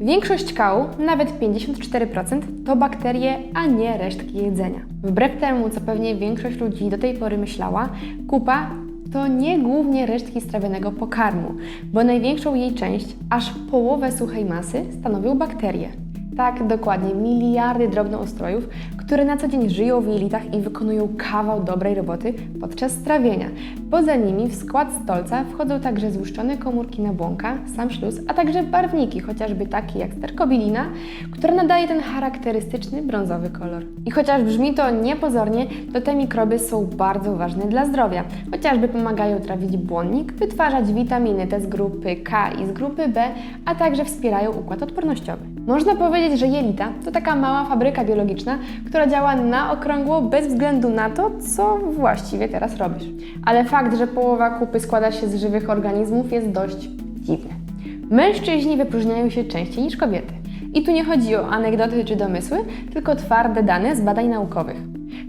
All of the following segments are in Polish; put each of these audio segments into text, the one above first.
Większość kału, nawet 54%, to bakterie, a nie resztki jedzenia. Wbrew temu, co pewnie większość ludzi do tej pory myślała, kupa to nie głównie resztki strawionego pokarmu, bo największą jej część, aż połowę suchej masy, stanowią bakterie. Tak, dokładnie, miliardy drobnoustrojów, które na co dzień żyją w jelitach i wykonują kawał dobrej roboty podczas strawienia. Poza nimi w skład stolca wchodzą także złuszczone komórki nabłonka, sam śluz, a także barwniki, chociażby takie jak sterkobilina, która nadaje ten charakterystyczny brązowy kolor. I chociaż brzmi to niepozornie, to te mikroby są bardzo ważne dla zdrowia. Chociażby pomagają trawić błonnik, wytwarzać witaminy te z grupy K i z grupy B, a także wspierają układ odpornościowy. Można powiedzieć, że jelita to taka mała fabryka biologiczna, która działa na okrągło bez względu na to, co właściwie teraz robisz. Ale fakt, że połowa kupy składa się z żywych organizmów jest dość dziwny. Mężczyźni wypróżniają się częściej niż kobiety. I tu nie chodzi o anegdoty czy domysły, tylko twarde dane z badań naukowych.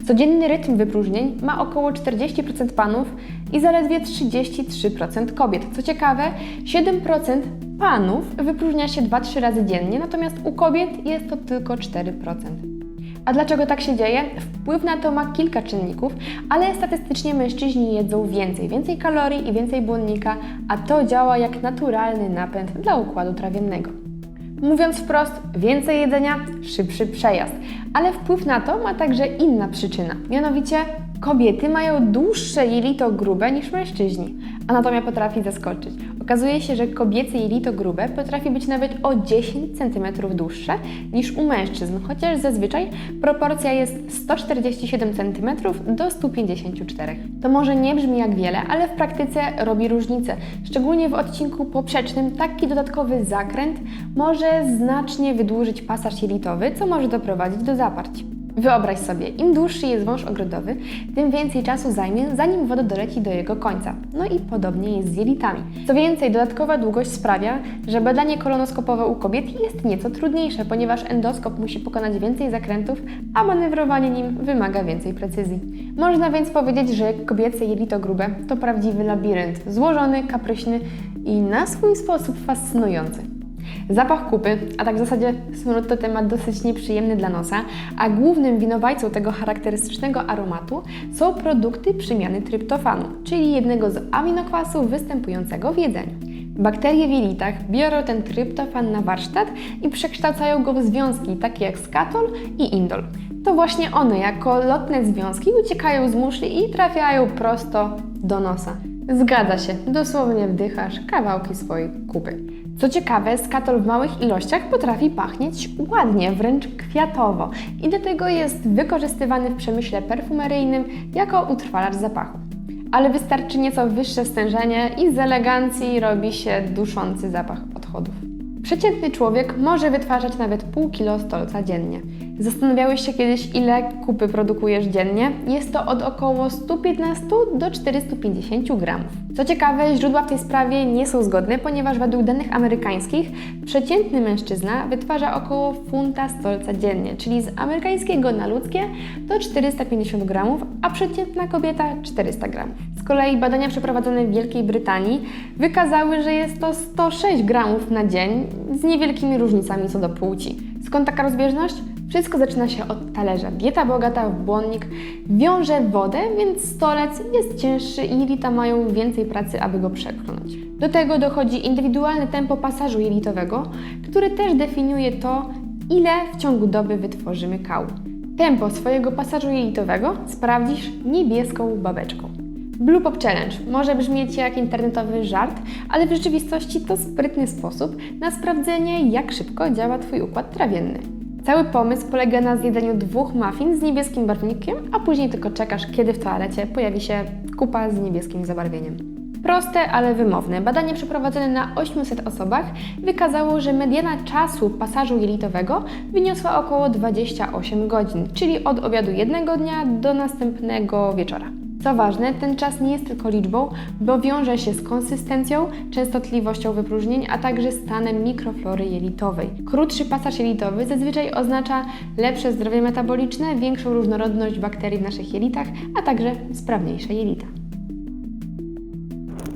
Codzienny rytm wypróżnień ma około 40% panów i zaledwie 33% kobiet. Co ciekawe, 7% panów wypróżnia się 2-3 razy dziennie, natomiast u kobiet jest to tylko 4%. A dlaczego tak się dzieje? Wpływ na to ma kilka czynników, ale statystycznie mężczyźni jedzą więcej, więcej kalorii i więcej błonnika, a to działa jak naturalny napęd dla układu trawiennego. Mówiąc wprost, więcej jedzenia, szybszy przejazd. Ale wpływ na to ma także inna przyczyna, mianowicie kobiety mają dłuższe jelito grube niż mężczyźni. Anatomia potrafi zaskoczyć. Okazuje się, że kobiece jelito grube potrafi być nawet o 10 cm dłuższe niż u mężczyzn, chociaż zazwyczaj proporcja jest 147 cm do 154. To może nie brzmi jak wiele, ale w praktyce robi różnicę. Szczególnie w odcinku poprzecznym taki dodatkowy zakręt może znacznie wydłużyć pasaż jelitowy, co może doprowadzić do zaparć. Wyobraź sobie, im dłuższy jest wąż ogrodowy, tym więcej czasu zajmie, zanim woda doleci do jego końca. No i podobnie jest z jelitami. Co więcej, dodatkowa długość sprawia, że badanie kolonoskopowe u kobiet jest nieco trudniejsze, ponieważ endoskop musi pokonać więcej zakrętów, a manewrowanie nim wymaga więcej precyzji. Można więc powiedzieć, że kobiece jelito grube to prawdziwy labirynt, złożony, kapryśny i na swój sposób fascynujący. Zapach kupy, a tak w zasadzie smród to temat dosyć nieprzyjemny dla nosa, a głównym winowajcą tego charakterystycznego aromatu są produkty przemiany tryptofanu, czyli jednego z aminokwasów występującego w jedzeniu. Bakterie w jelitach biorą ten tryptofan na warsztat i przekształcają go w związki takie jak skatol i indol. To właśnie one jako lotne związki uciekają z muszli i trafiają prosto do nosa. Zgadza się, dosłownie wdychasz kawałki swojej kupy. Co ciekawe, skatol w małych ilościach potrafi pachnieć ładnie, wręcz kwiatowo i dlatego jest wykorzystywany w przemyśle perfumeryjnym jako utrwalacz zapachu. Ale wystarczy nieco wyższe stężenie i z elegancji robi się duszący zapach odchodów. Przeciętny człowiek może wytwarzać nawet pół kilo stolca dziennie. Zastanawiałeś się kiedyś, ile kupy produkujesz dziennie? Jest to od około 115 do 450 gramów. Co ciekawe, źródła w tej sprawie nie są zgodne, ponieważ według danych amerykańskich przeciętny mężczyzna wytwarza około funta stolca dziennie, czyli z amerykańskiego na ludzkie to 450 gramów, a przeciętna kobieta 400 gramów. Z kolei badania przeprowadzone w Wielkiej Brytanii wykazały, że jest to 106 gramów na dzień z niewielkimi różnicami co do płci. Skąd taka rozbieżność? Wszystko zaczyna się od talerza. Dieta bogata w błonnik wiąże wodę, więc stolec jest cięższy i jelita mają więcej pracy, aby go przepchnąć. Do tego dochodzi indywidualne tempo pasażu jelitowego, który też definiuje to, ile w ciągu doby wytworzymy kału. Tempo swojego pasażu jelitowego sprawdzisz niebieską babeczką. Blue Pop Challenge może brzmieć jak internetowy żart, ale w rzeczywistości to sprytny sposób na sprawdzenie, jak szybko działa Twój układ trawienny. Cały pomysł polega na zjedzeniu dwóch muffin z niebieskim barwnikiem, a później tylko czekasz, kiedy w toalecie pojawi się kupa z niebieskim zabarwieniem. Proste, ale wymowne. Badanie przeprowadzone na 800 osobach wykazało, że mediana czasu pasażu jelitowego wyniosła około 28 godzin, czyli od obiadu jednego dnia do następnego wieczora. Co ważne, ten czas nie jest tylko liczbą, bo wiąże się z konsystencją, częstotliwością wypróżnień, a także stanem mikroflory jelitowej. Krótszy pasaż jelitowy zazwyczaj oznacza lepsze zdrowie metaboliczne, większą różnorodność bakterii w naszych jelitach, a także sprawniejsze jelita.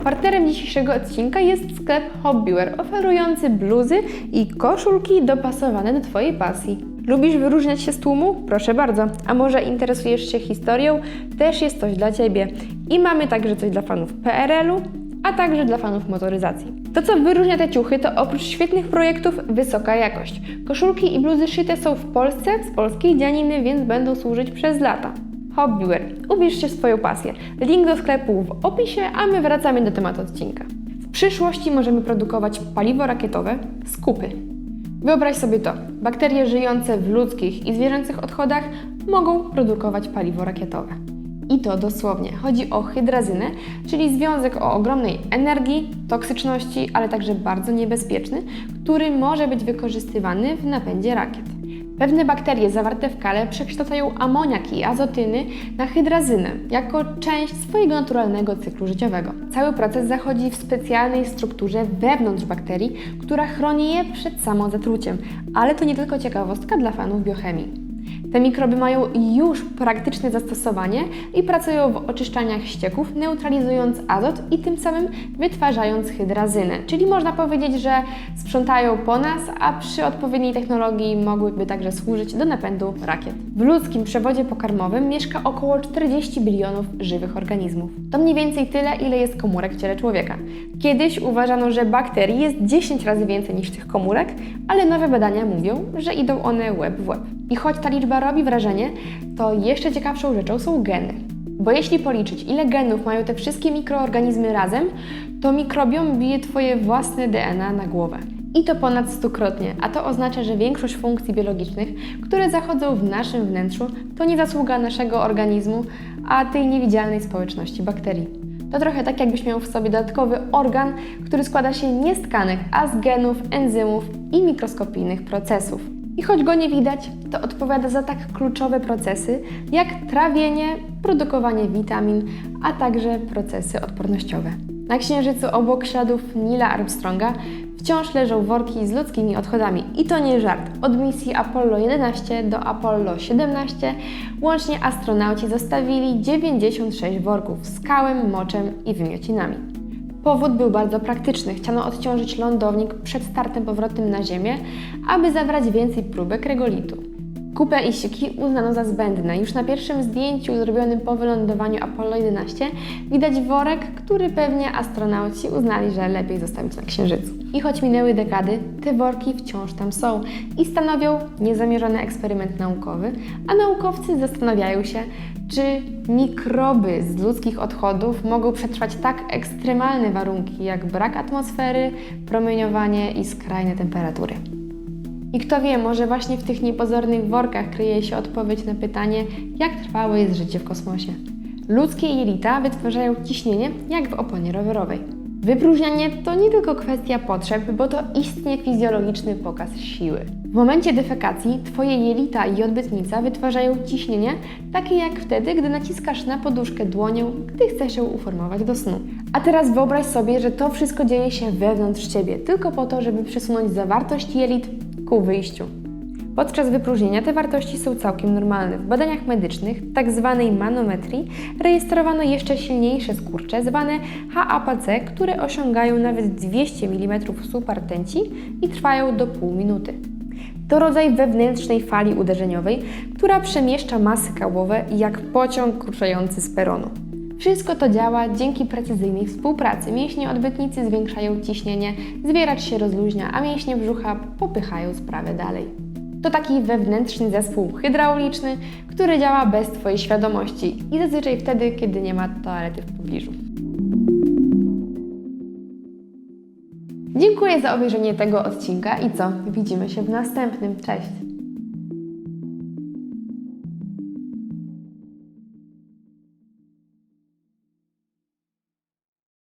Partnerem dzisiejszego odcinka jest sklep Hobbywear, oferujący bluzy i koszulki dopasowane do Twojej pasji. Lubisz wyróżniać się z tłumu? Proszę bardzo. A może interesujesz się historią? Też jest coś dla Ciebie. I mamy także coś dla fanów PRL-u, a także dla fanów motoryzacji. To, co wyróżnia te ciuchy, to oprócz świetnych projektów, wysoka jakość. Koszulki i bluzy szyte są w Polsce, z polskiej dzianiny, więc będą służyć przez lata. Hobbywear. Się w swoją pasję. Link do sklepu w opisie, a my wracamy do tematu odcinka. W przyszłości możemy produkować paliwo rakietowe z kupy. Wyobraź sobie to. Bakterie żyjące w ludzkich i zwierzęcych odchodach mogą produkować paliwo rakietowe. I to dosłownie. Chodzi o hydrazynę, czyli związek o ogromnej energii, toksyczności, ale także bardzo niebezpieczny, który może być wykorzystywany w napędzie rakiet. Pewne bakterie zawarte w kale przekształcają amoniak i azotyny na hydrazynę jako część swojego naturalnego cyklu życiowego. Cały proces zachodzi w specjalnej strukturze wewnątrz bakterii, która chroni je przed samozatruciem. Ale to nie tylko ciekawostka dla fanów biochemii. Te mikroby mają już praktyczne zastosowanie i pracują w oczyszczaniach ścieków, neutralizując azot i tym samym wytwarzając hydrazynę. Czyli można powiedzieć, że sprzątają po nas, a przy odpowiedniej technologii mogłyby także służyć do napędu rakiet. W ludzkim przewodzie pokarmowym mieszka około 40 bilionów żywych organizmów. To mniej więcej tyle, ile jest komórek w ciele człowieka. Kiedyś uważano, że bakterii jest 10 razy więcej niż tych komórek, ale nowe badania mówią, że idą one łeb w łeb. I choć ta liczba robi wrażenie, to jeszcze ciekawszą rzeczą są geny. Bo jeśli policzyć, ile genów mają te wszystkie mikroorganizmy razem, to mikrobiom bije Twoje własne DNA na głowę. I to ponad stukrotnie, a to oznacza, że większość funkcji biologicznych, które zachodzą w naszym wnętrzu, to nie zasługa naszego organizmu, a tej niewidzialnej społeczności bakterii. To trochę tak, jakbyś miał w sobie dodatkowy organ, który składa się nie z tkanek, a z genów, enzymów i mikroskopijnych procesów. I choć go nie widać, to odpowiada za tak kluczowe procesy jak trawienie, produkowanie witamin, a także procesy odpornościowe. Na Księżycu obok śladów Nila Armstronga wciąż leżą worki z ludzkimi odchodami. I to nie żart. Od misji Apollo 11 do Apollo 17 łącznie astronauci zostawili 96 worków z kałem, moczem i wymiocinami. Powód był bardzo praktyczny. Chciano odciążyć lądownik przed startem powrotem na Ziemię, aby zabrać więcej próbek regolitu. Kupę i siki uznano za zbędne. Już na pierwszym zdjęciu zrobionym po wylądowaniu Apollo 11 widać worek, który pewnie astronauci uznali, że lepiej zostawić na Księżycu. I choć minęły dekady, te worki wciąż tam są i stanowią niezamierzony eksperyment naukowy, a naukowcy zastanawiają się, czy mikroby z ludzkich odchodów mogą przetrwać tak ekstremalne warunki jak brak atmosfery, promieniowanie i skrajne temperatury. I kto wie, może właśnie w tych niepozornych workach kryje się odpowiedź na pytanie, jak trwałe jest życie w kosmosie. Ludzkie jelita wytwarzają ciśnienie jak w oponie rowerowej. Wypróżnianie to nie tylko kwestia potrzeb, bo to istnie fizjologiczny pokaz siły. W momencie defekacji Twoje jelita i odbytnica wytwarzają ciśnienie takie jak wtedy, gdy naciskasz na poduszkę dłonią, gdy chcesz ją uformować do snu. A teraz wyobraź sobie, że to wszystko dzieje się wewnątrz Ciebie, tylko po to, żeby przesunąć zawartość jelit ku wyjściu. Podczas wypróżnienia te wartości są całkiem normalne. W badaniach medycznych, tak zwanej manometrii, rejestrowano jeszcze silniejsze skurcze, zwane HAPC, które osiągają nawet 200 mm supertenci i trwają do pół minuty. To rodzaj wewnętrznej fali uderzeniowej, która przemieszcza masy kałowe jak pociąg ruszający z peronu. Wszystko to działa dzięki precyzyjnej współpracy. Mięśnie odbytnicy zwiększają ciśnienie, zwieracz się rozluźnia, a mięśnie brzucha popychają sprawę dalej. To taki wewnętrzny zespół hydrauliczny, który działa bez Twojej świadomości i zazwyczaj wtedy, kiedy nie ma toalety w pobliżu. Dziękuję za obejrzenie tego odcinka i co? Widzimy się w następnym. Cześć!